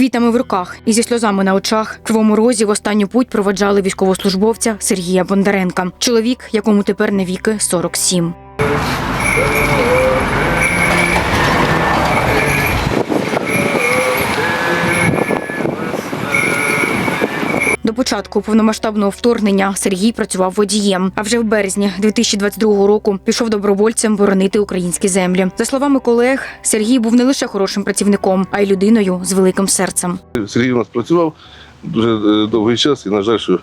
квітами в руках і зі сльозами на очах Кривому Розі в останню путь проведжали військовослужбовця Сергія Бондаренка. Чоловік, якому тепер на віки 47. До початку повномасштабного вторгнення Сергій працював водієм. А вже в березні 2022 року пішов добровольцем боронити українські землі. За словами колег, Сергій був не лише хорошим працівником, а й людиною з великим серцем. Сергій у нас працював дуже е, довгий час, і, на жаль, що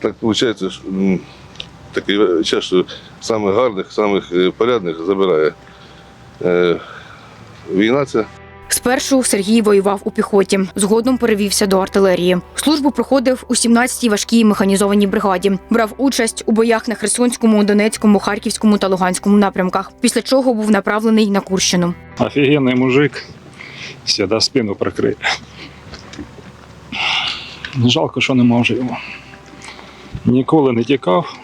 так виходить, що такий час, що самих гарних, самих е, порядних забирає. Е, Війна це Спершу Сергій воював у піхоті, згодом перевівся до артилерії. Службу проходив у 17-й важкій механізованій бригаді. Брав участь у боях на Херсонському, Донецькому, Харківському та Луганському напрямках. Після чого був направлений на Курщину. Офигенный мужик. Всегда спину прикрыть. Жалко, що не може його. Ніколи не тікав.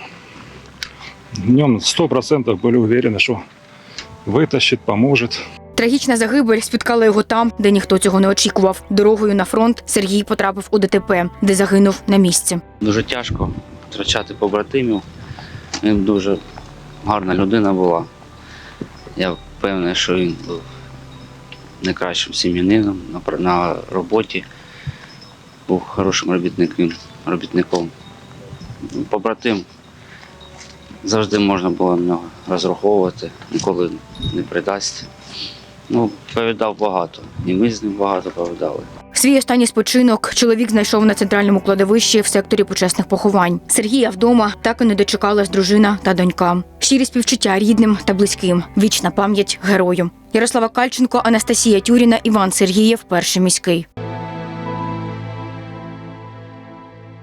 В ньому 100% були уверені, що витащить, поможе. Трагічна загибель спіткала його там, де ніхто цього не очікував. Дорогою на фронт Сергій потрапив у ДТП, де загинув на місці. Дуже тяжко втрачати побратимів. Він дуже гарна людина була. Я впевнений, що він був найкращим сім'янином на, роботі, був хорошим робітником. робітником. Побратим завжди можна було на нього розраховувати, ніколи не придасть. Ну, повідав багато. І ми з ним багато повідали. Свій останній спочинок чоловік знайшов на центральному кладовищі в секторі почесних поховань. Сергія вдома так і не дочекалась дружина та донька. Щирі співчуття рідним та близьким. Вічна пам'ять герою. Ярослава Кальченко, Анастасія Тюріна, Іван Сергієв, перший міський.